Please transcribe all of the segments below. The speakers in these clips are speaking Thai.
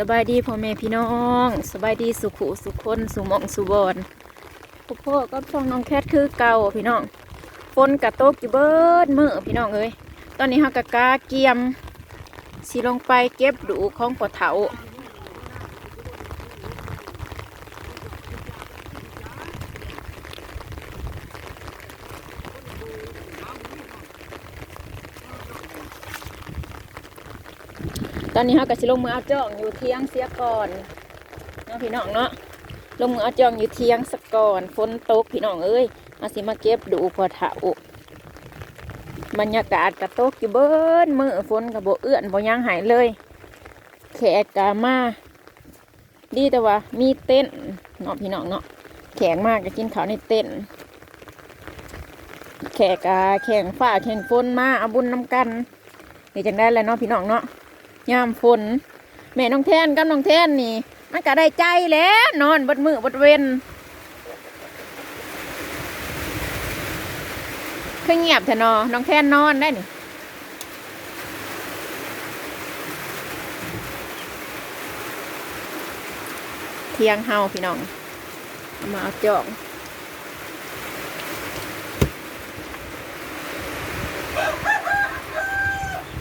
สบายดีพ่อแม่พี่น้องสบายดีสุขุสุขคนสุมองสุบอนพ่อพ่อก็ช่องน้องแคทคือเก่าพี่น้องฝนกระตกอยู่เบิดมือพี่น้องเอ้ยตอนนี้เฮากะกาเกียมสีลงไปเก็บดูของปอเถา ตอนนี้เฮากะสิลงมือเอาจ้องอยู่เที่ยงเสียก่อนเนาะพี่น้องเนาะลงมือเอาจองอยู่เทียงสะก่อนฝนตกพี่น้องเอ้ยมาสิมาเก็บดูพอเถาบรรยากาศกระตกอยู่เบิ้นมือฝนกับโบเอื้อนโบย่างหายเลยแขกกามาดีแต่ว่ามีเต้นท์เนาะพี่น้องเนาะแขกมากจะกินข้าวในเต้นท์แขกกาแข่งฝ้าแข่งฝนมาเอาบุญน้ำกันนี่จังได้แล้วเนาะพี่น้องเนาะ ยามฝนแม่น้องแทนกับน้องแทนนี่ มันก็ได้ใจแล้ว นอนบดมือบดเวนคือเงียบเถอะนอน้องแทนนอนได้นี่เที่ยงเฮาพี่น้องมาเอาจอง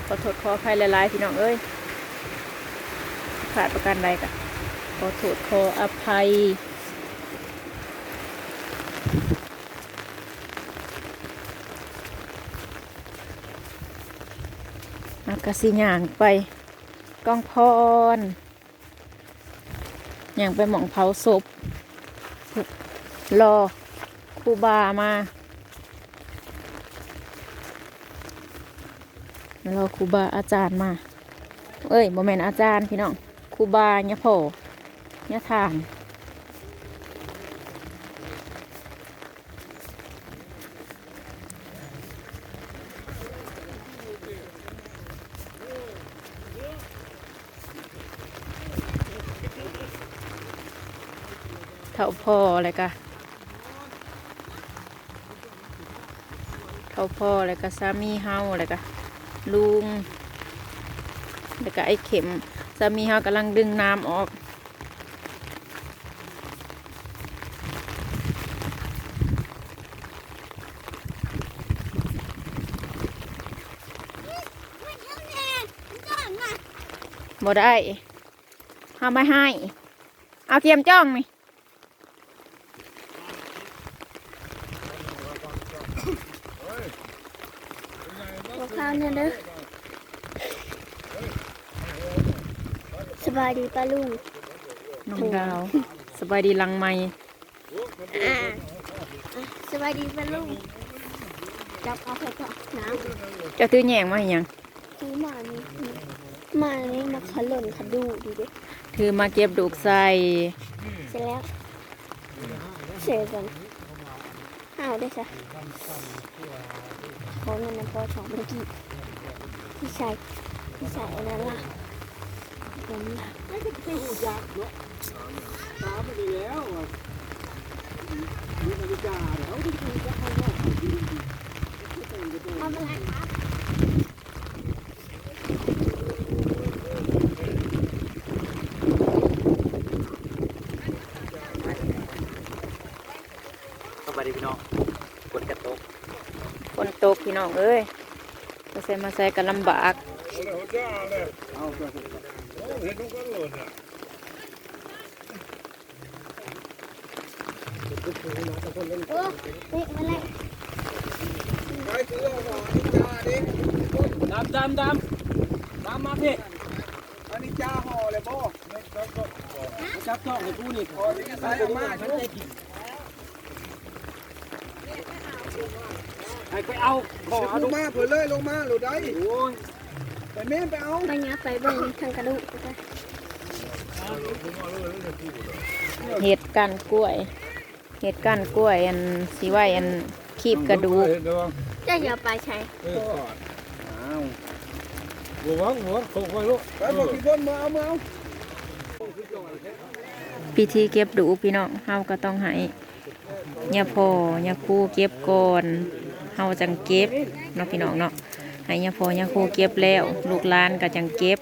ขอโทษขออภัยหลายๆพี่น้องเอ้ย ขาดประกันใดกันขอโทษขออภัยอากาสิย่างไปกองพรย่างไปหมองเผาศพ รอครูบามา รอครูบาอาจารย์มา เอ้ยโมเมนอาจารย์พี่น้อง คูบาเนี่ยโผเนี่ยทานเท่าพ่อเลยกะเท่าพ่อเลยกะสามีเฮาเลยกะลุงแล้วก็ไอ้เข็ม สามีเขากำลังดึงน้ำออกบ่ได้ทำไม่ให้ เอาเกียมจ้องไหมกข้าวเนี่ยเด้อสบายดีป้าลุงน้องดาวสบายดีลังไม่อ่าอะสบายดีป้าลุงจับเอาไปก่อนน้เจะตื้อแยงมาให้หยังำซื้อมานี่มานี่มาขลุ่นขดูดีดิถือมาเก็บดูกใส่เสร็จแล้วเสร็จก่อนอ้าวได้จ้ะขอเงินนะพอสองเมื่อกี้พี่ชายพี่ชายอันนั้นล่ะ ผมล่ะทำอะไรครับสวัสดีพี่น้องกดกระตกฝนตกพี่น้องเอ้ยมาใส่มาใส่กันลำบากโอ้นี่มาเลย ดำดำดำดำมาพี่อันนี้จ้าห่อเลยบ่จับจ้องให้กูนี่ใส่ออกมาฉันได้กินไปเอาขอเอาลงมาเผื่อเลยลงมาหรือได้โอ้ย ไปแม่ไปเอาไปเนี้ยไปเบิ่งทางกระดูกไปเห็ดกันกล้วย เห็ดกันกล้วยอันสีไว้อันคีบกระดูกจะอย่าไปใช้หัววังหัวตกไปลูกไปบอกพี่บนมาเอามาเอาพิธีเก็บดูพี่น้องเฮาก็ต้องให้ยาพ่อยาครูเก็บก่อนเฮาจังเก็บเนาะพี่น้องเนาะ ให้ยาพ่อยาครูเก็บแล้ว ลูกหลานก็จังเก็บ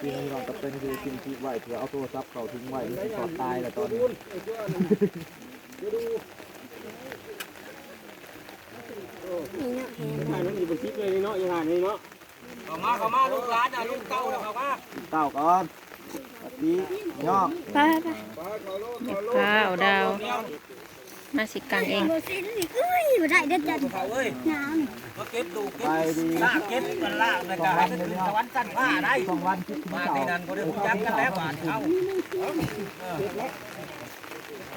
ที่นี่เราจะเป็นคือกินที่ไหวเถื่อเอาโทรศัพท์เขาทิ้งไว้หรือสอดตายแล้วตอนนี้นี่เนาะแฮนถ่ายมันอยู่บนคลิปเลยเนาะยังหานี่เนาะเข้ามาเข้ามาลูกหลานอะลูกเต้าเข้ามาเต้าก่อนสวัสดีย่องไปไปข้าวดาว มาสิกังเองโบสินี่เอ้ยบ่ได้เด็ดจัดเขาเอ้ยน้ำนี่มาเก็บดูเก็บไปดีลากเก็บกันลากเลยกันให้มันถึงสวรรค์สั้นผ้าได้สองวันคิดมาในนั้นก็ได้รู้จักกันแล้วบาดเอาเออเอ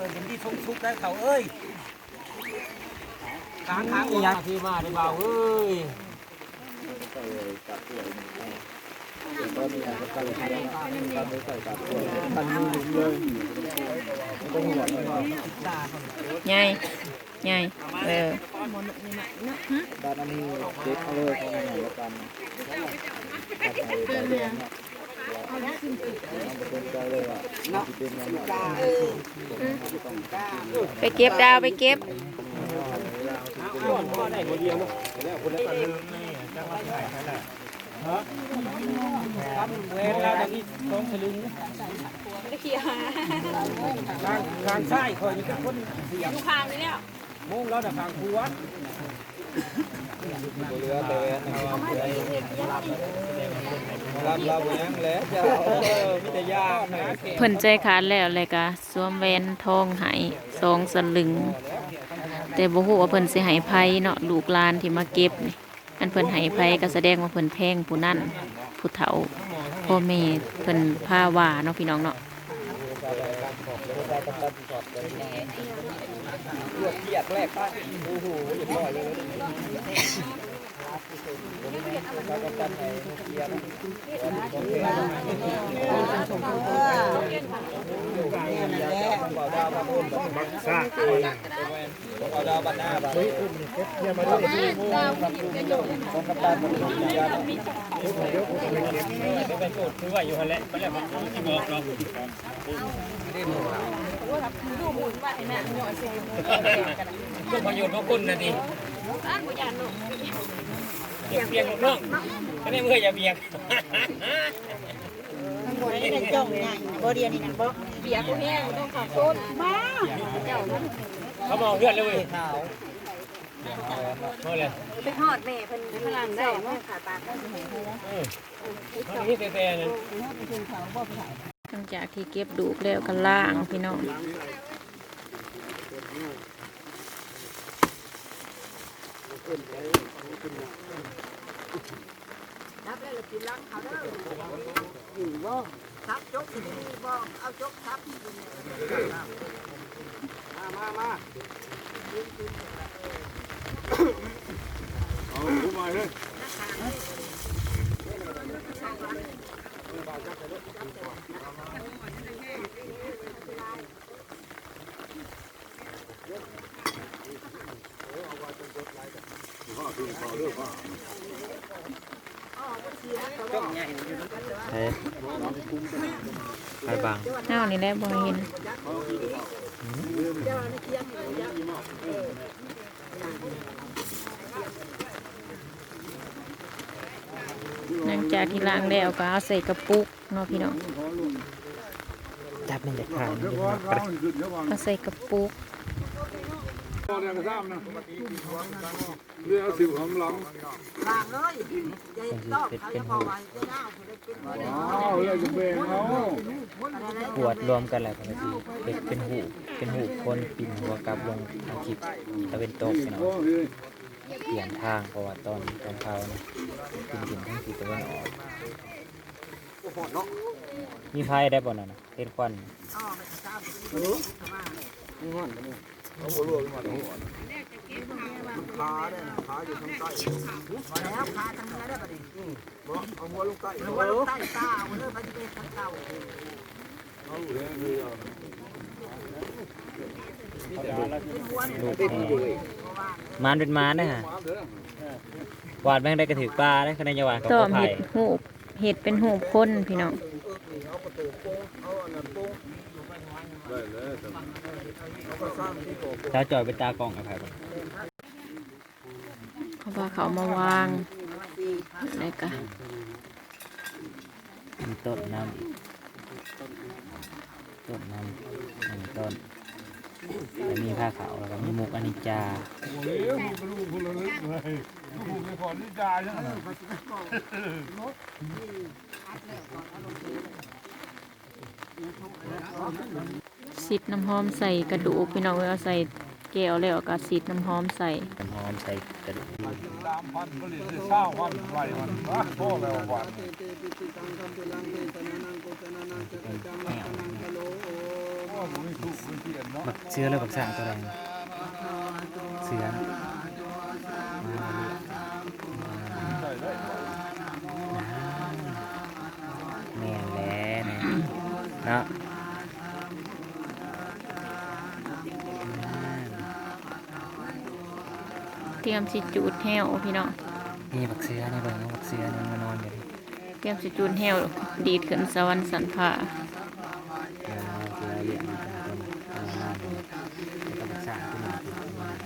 อเป็นที่ทุกทุกได้เขาเอ้ยค้างค้างอีกที่มาได้เบาเอ้ย ใหญ่ใหญ่เออด้านนี้เก็บเอาเลยของไหนแล้วกันเป็นเนี่ยไปเก็บดาวไปเก็บก็ได้คนเดียวเนาะ เวลาตอนนี้สองสลึงทางทางซ้ายคอยนี่เป็คนเสียงทางนี่แล้วมุ่งแล้วแต่ทางครัวเรือแต่เวนนะครับรับเรายังแล้วจะมิตรยานะเพิ่นใจขาดแล้วเลยกะสวมแหวนทองให้สองสลึง แต่บ่ฮู้ว่าเพิ่นสิให้ไผเนาะลูกหลานที่มาเก็บนี่ อันเพิ่นให้ไผก็แสดงว่าเพิ่นแพงผู้นั่นผู้เฒ่าพ่อแม่เพิ่นผ้าว่าเนาะพี่น้องเนาะเลือกเกียบแรกป้าโอ้โหเรียบร้อยเลย ซ่าเอาดาวบันหน้าบันเฮ้ยเนี่ยมาดูดาวของกัปตันมันมียาเป็นสูตรคือว่าอยู่หันแหละไปแล้วมันที่บอกเนาะก็ประโยชน์ของคุณนะดิ เบียกเบียกน้องก็ได้เมื่ออย่าเบียกจ้องใหญ่บ่เดียวนี่นะบ่เบียร์กูแห้งต้องขอบคุณมาเขามองเลือดเลยเว้ยขาวเมื่อไปหอดแม่เพิ่นพลังได้แม่ขาตาก็มันนี่แต่ๆนั่นหลังจากที่เก็บดูแล้วก็ล่างพี่น้อง ทับจกสิบ่เอาจกทับมามามาเอาขึ้นมาเลยใค รบังเฮานี่แหละบ่เห็นหลังจากที่ล้างแล้วก็เอาใส่กระปุกเนาะพี่น้องจับมันจะขาดเอาใส่กระปุก เรือซ้ำนะเรือสิบหำหลังวางเลยใจตอกเขาจะพอไว้จะหน้าผู้ได้เป็นบ่ได้อ้าวเรือจะเบงเอาขวดรวมกันแหละปกติเป็นเป็นหูเป็นหูคนปิ่นหัวกลับลงทางคลิปตะเป็นตกพี่น้องโอ้ยเปลี่ยนทางเพราะว่าตอนตอนเขาเนี่ยปิ่นปิ่นทั้งทิศตะวันออกมีไฟได้บ่นั่นะเห็นควันอ้อไปเจ้า เขาหัวรัวขึ้นมาตรงหัวขาเนี่ยขาอยู่ทางใต้แล้วขาทางนี้ได้บ่ได้เอาหัวลงใต้หรือว่าลงใต้ตาเอาเลยมันจะเป็นทางเก่าเอาอยู่แล้วคือเอาลูกแห่มานเป็นมานนะฮะหวาดแม่งได้กระถือปลาได้คะแนนยาหวานกับต้อข้าวมไผ่เห็ดหูบเห็ดเป็นหูบคนพี่น้อง จ้าจอยเป็นตากล้องกับไผ่บ่เพราะว่าเขามาวางแล้วก็มีต้นน้ำอีกต้นน้ำหนึ่งต้นแล้วมีผ้าขาวแล้วก็มีมุกอนิจจา โอ้ยลูกก็ลูกคนละเล็กเลยลูกไปก่อนนี่จ่ายใช่ไหมสิดน้ำหอมใส่กระดูกพี่น้องเวลาใส่แก้วแล้วก็สิดน้ำหอมใส่น้ำหอมใส่กระดูกมันเชื่อแล้ววับักเชื้อแล้วบักสร้างตัวแรงเสือนะมาเลยใช่แม่นแหล้เนี่ยเนาะ เตรียมสิจูดแห้วพี่น้องนี่บักเสือนี่เบิ่งเอาบักเสือนี่มานอนอยู่ดิเตรียมสิจูดแห้วดีดขึ้นสวรรค์สันผ่าเสือเอาเสือเลี้ยงมันเป็นต้นเอามานอนอยู่แล้วก็บักสร้างขึ้นมาติดมาใ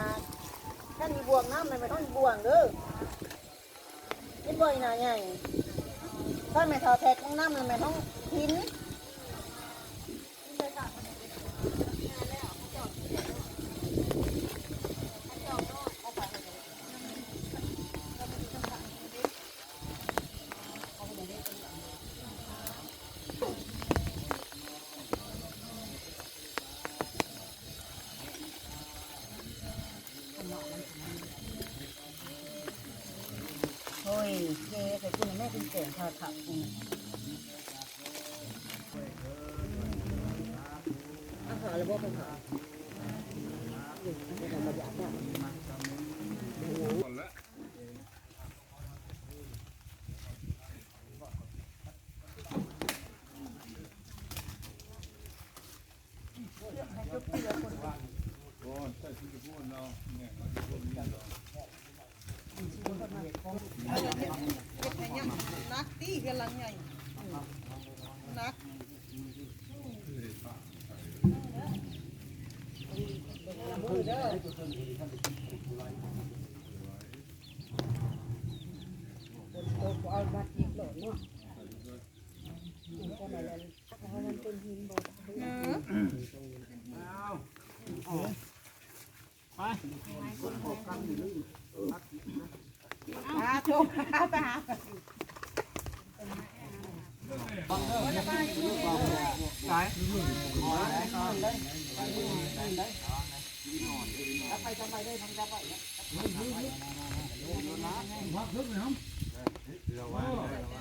ะถ้ามีบวงน้ำเลยไม่ต้องมีบวงเด้อนี่บ่อยนะใหญ่ถ้าไม่ทอแท็กน้ำเลยไม่ต้องหิน โอ้ยเจ๊แต่คุณ แม่เป็นเสียงค่ะค่ะอืมอาหารแล้วบ่เป็นหานักตี กำลังใหญ่นักอย่าให้อีพ่อ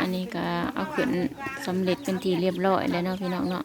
อันนี้ก็เอาขึ้นสำเร็จเป็นทีเรียบร้อยแล้วเนาะพี่น้องเนาะ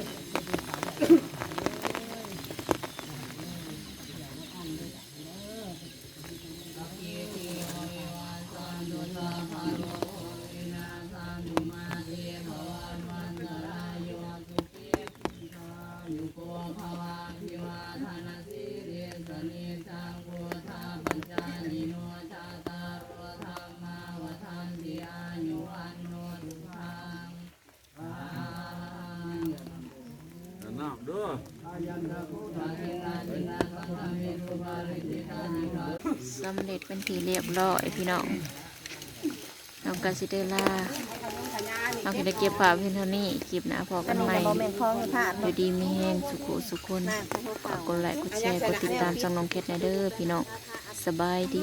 สำเร็จเป็นที่เรียบร้อยพี่น้องน้องกาซิเดล่าเอาคิดเก็บภาพเพียงเท่านี้คลิปนะพอกันใหม่อยู่ดีมีแห้งสุขสุขคนกของพวกฝากกดไลค์กดแชร์กดติดตามช่องน้องเคสในเด้อพี่น้องสบายดี